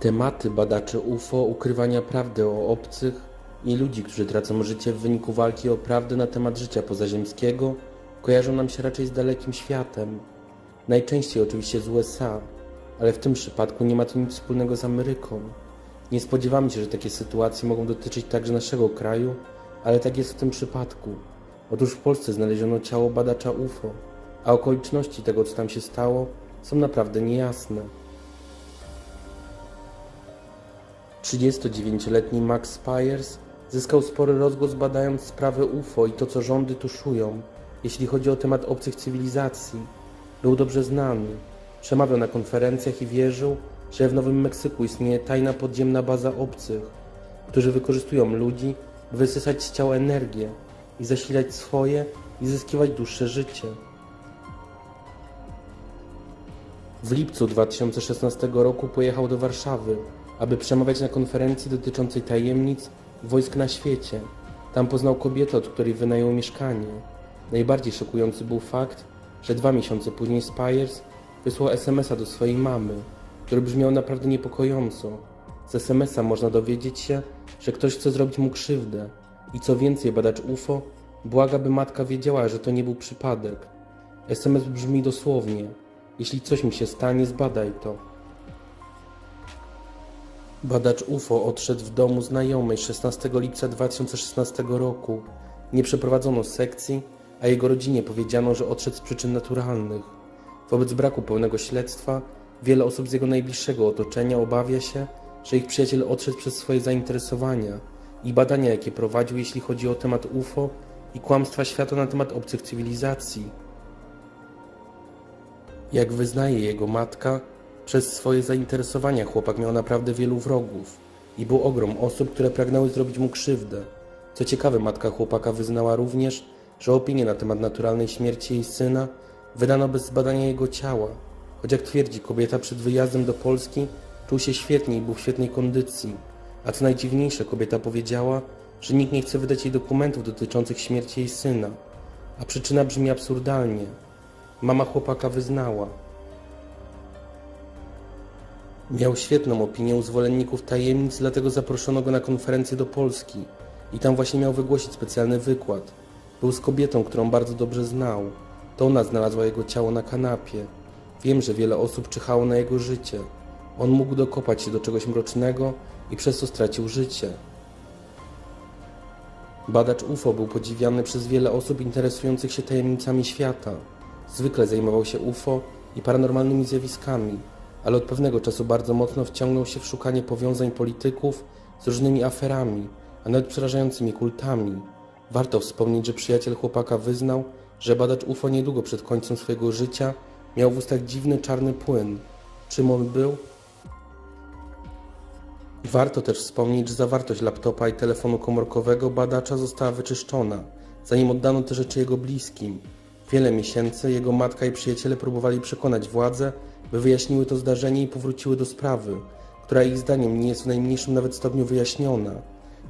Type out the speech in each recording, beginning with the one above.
Tematy badaczy UFO, ukrywania prawdy o obcych i ludzi, którzy tracą życie w wyniku walki o prawdę na temat życia pozaziemskiego, kojarzą nam się raczej z dalekim światem. Najczęściej oczywiście z USA, ale w tym przypadku nie ma to nic wspólnego z Ameryką. Nie spodziewamy się, że takie sytuacje mogą dotyczyć także naszego kraju, ale tak jest w tym przypadku. Otóż w Polsce znaleziono ciało badacza UFO, a okoliczności tego, co tam się stało, są naprawdę niejasne. 39-letni Max Spires zyskał spory rozgłos badając sprawę UFO i to, co rządy tuszują, jeśli chodzi o temat obcych cywilizacji. Był dobrze znany. Przemawiał na konferencjach i wierzył, że w Nowym Meksyku istnieje tajna podziemna baza obcych, którzy wykorzystują ludzi, by wysysać z ciała energię i zasilać swoje i zyskiwać dłuższe życie. W lipcu 2016 roku pojechał do Warszawy, aby przemawiać na konferencji dotyczącej tajemnic wojsk na świecie. Tam poznał kobietę, od której wynajął mieszkanie. Najbardziej szokujący był fakt, że dwa miesiące później Spires wysłał SMS-a do swojej mamy, który brzmiał naprawdę niepokojąco. Z SMS-a można dowiedzieć się, że ktoś chce zrobić mu krzywdę i co więcej, badacz UFO błaga, by matka wiedziała, że to nie był przypadek. SMS brzmi dosłownie: Jeśli coś mi się stanie, zbadaj to. Badacz UFO odszedł w domu znajomej 16 lipca 2016 roku. Nie przeprowadzono sekcji, a jego rodzinie powiedziano, że odszedł z przyczyn naturalnych. Wobec braku pełnego śledztwa, wiele osób z jego najbliższego otoczenia obawia się, że ich przyjaciel odszedł przez swoje zainteresowania i badania, jakie prowadził, jeśli chodzi o temat UFO i kłamstwa świata na temat obcych cywilizacji. Jak wyznaje jego matka, przez swoje zainteresowania chłopak miał naprawdę wielu wrogów i był ogrom osób, które pragnęły zrobić mu krzywdę. Co ciekawe, matka chłopaka wyznała również, że opinię na temat naturalnej śmierci jej syna wydano bez zbadania jego ciała, choć jak twierdzi kobieta przed wyjazdem do Polski czuł się świetnie i był w świetnej kondycji. A co najdziwniejsze, kobieta powiedziała, że nikt nie chce wydać jej dokumentów dotyczących śmierci jej syna, a przyczyna brzmi absurdalnie. Mama chłopaka wyznała, Miał świetną opinię u zwolenników tajemnic, dlatego zaproszono go na konferencję do Polski i tam właśnie miał wygłosić specjalny wykład. Był z kobietą, którą bardzo dobrze znał. To ona znalazła jego ciało na kanapie. Wiem, że wiele osób czyhało na jego życie. On mógł dokopać się do czegoś mrocznego i przez to stracił życie. Badacz UFO był podziwiany przez wiele osób interesujących się tajemnicami świata. Zwykle zajmował się UFO i paranormalnymi zjawiskami, ale od pewnego czasu bardzo mocno wciągnął się w szukanie powiązań polityków z różnymi aferami, a nawet przerażającymi kultami. Warto wspomnieć, że przyjaciel chłopaka wyznał, że badacz UFO niedługo przed końcem swojego życia miał w ustach dziwny czarny płyn. Czym on był? Warto też wspomnieć, że zawartość laptopa i telefonu komórkowego badacza została wyczyszczona, zanim oddano te rzeczy jego bliskim. Wiele miesięcy jego matka i przyjaciele próbowali przekonać władze, by wyjaśniły to zdarzenie i powróciły do sprawy, która ich zdaniem nie jest w najmniejszym nawet stopniu wyjaśniona.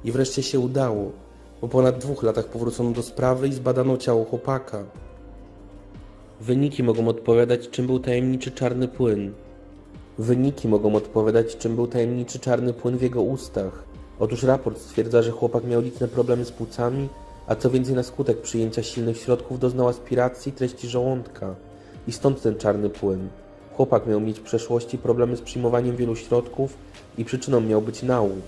I wreszcie się udało. Po ponad dwóch latach powrócono do sprawy i zbadano ciało chłopaka. Wyniki mogą odpowiadać, czym był tajemniczy czarny płyn. Wyniki mogą odpowiadać, czym był tajemniczy czarny płyn w jego ustach. Otóż raport stwierdza, że chłopak miał liczne problemy z płucami, a co więcej na skutek przyjęcia silnych środków doznał aspiracji treści żołądka. I stąd ten czarny płyn. Chłopak miał mieć w przeszłości problemy z przyjmowaniem wielu środków i przyczyną miał być nauk.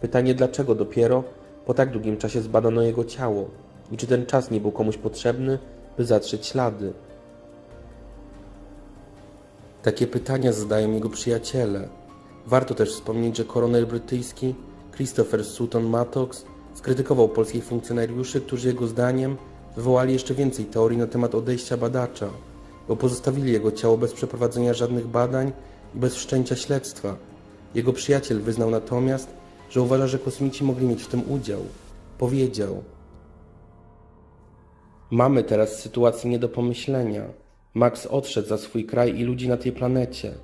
Pytanie dlaczego dopiero po tak długim czasie zbadano jego ciało i czy ten czas nie był komuś potrzebny, by zatrzeć ślady. Takie pytania zadają jego przyjaciele. Warto też wspomnieć, że koroner brytyjski Christopher Sutton Mattox skrytykował polskich funkcjonariuszy, którzy jego zdaniem wywołali jeszcze więcej teorii na temat odejścia badacza, bo pozostawili jego ciało bez przeprowadzenia żadnych badań i bez wszczęcia śledztwa. Jego przyjaciel wyznał natomiast, że uważa, że kosmici mogli mieć w tym udział. Powiedział: Mamy teraz sytuację nie do pomyślenia. Max odszedł za swój kraj i ludzi na tej planecie.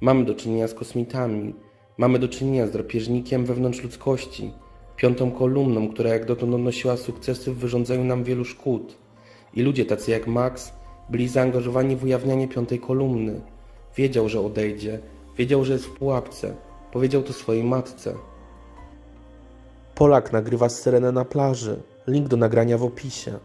Mamy do czynienia z kosmitami. Mamy do czynienia z drapieżnikiem wewnątrz ludzkości, piątą kolumną, która jak dotąd odnosiła sukcesy w wyrządzaniu nam wielu szkód. I ludzie tacy jak Max byli zaangażowani w ujawnianie piątej kolumny. Wiedział, że odejdzie, wiedział, że jest w pułapce, Powiedział to swojej matce. Polak nagrywa syrenę na plaży. Link do nagrania w opisie.